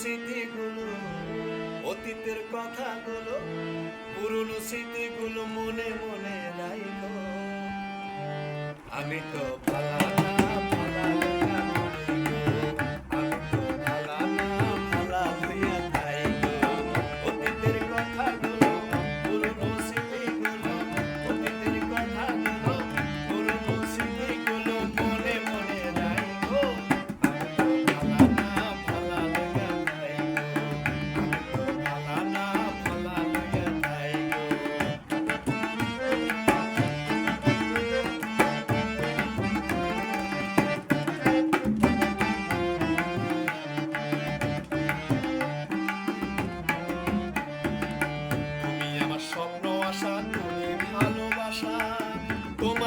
স্মৃতিগুলো অতীতের কথাগুলো পুরনো স্মৃতিগুলো মনে মনে রাইল। আমি তো ভালা